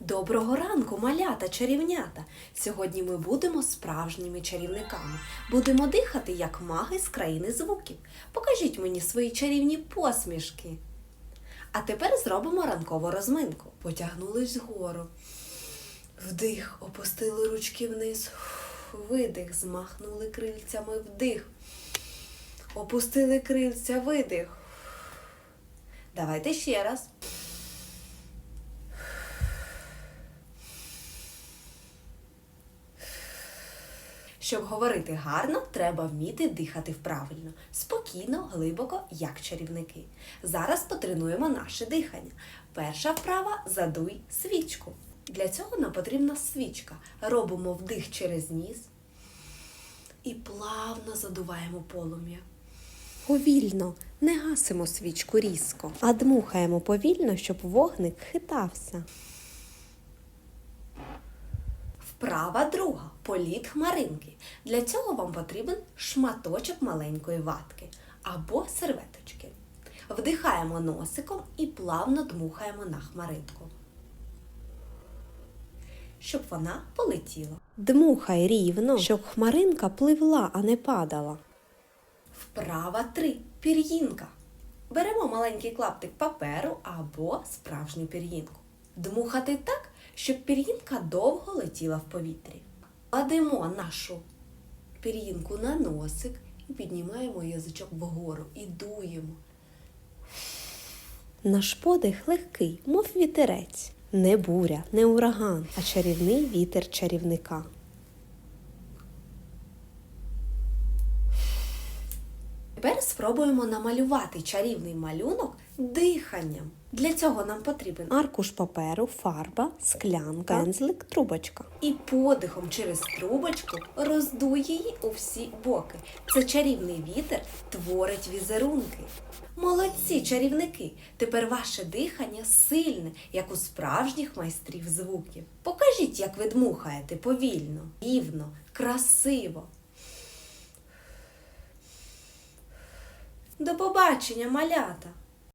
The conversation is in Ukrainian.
Доброго ранку, малята, чарівнята! Сьогодні ми будемо справжніми чарівниками. Будемо дихати, як маги з країни звуків. Покажіть мені свої чарівні посмішки. А тепер зробимо ранкову розминку. Потягнулись вгору. Вдих, опустили ручки вниз. Видих, змахнули крильцями вдих. Опустили крильця, видих. Давайте ще раз. Щоб говорити гарно, треба вміти дихати правильно, спокійно, глибоко, як чарівники. Зараз потренуємо наше дихання. Перша вправа задуй свічку. Для цього нам потрібна свічка. Робимо вдих через ніс і плавно задуваємо полум'я. Повільно, не гасимо свічку різко, а дмухаємо повільно, щоб вогник хитався. Вправа друга політ хмаринки. Для цього вам потрібен шматочок маленької ватки або серветочки. Вдихаємо носиком і плавно дмухаємо на хмаринку. Щоб вона полетіла. Дмухай рівно, щоб хмаринка пливла, а не падала. Вправа 3. Пір'їнка. Беремо маленький клаптик паперу або справжню пір'їнку. Дмухати так, щоб пір'їнка довго летіла в повітрі. Кладемо нашу пір'їнку на носик і піднімаємо язичок вгору і дуємо. Наш подих легкий, мов вітерець. Не буря, не ураган, а чарівний вітер чарівника. Тепер спробуємо намалювати чарівний малюнок диханням. Для цього нам потрібен аркуш паперу, фарба, склянка, пензлик, трубочка. І подихом через трубочку роздуй її у всі боки. Це чарівний вітер творить візерунки. Молодці, чарівники! Тепер ваше дихання сильне, як у справжніх майстрів звуків. Покажіть, як ви дмухаєте повільно, рівно, красиво. До побачення, малята!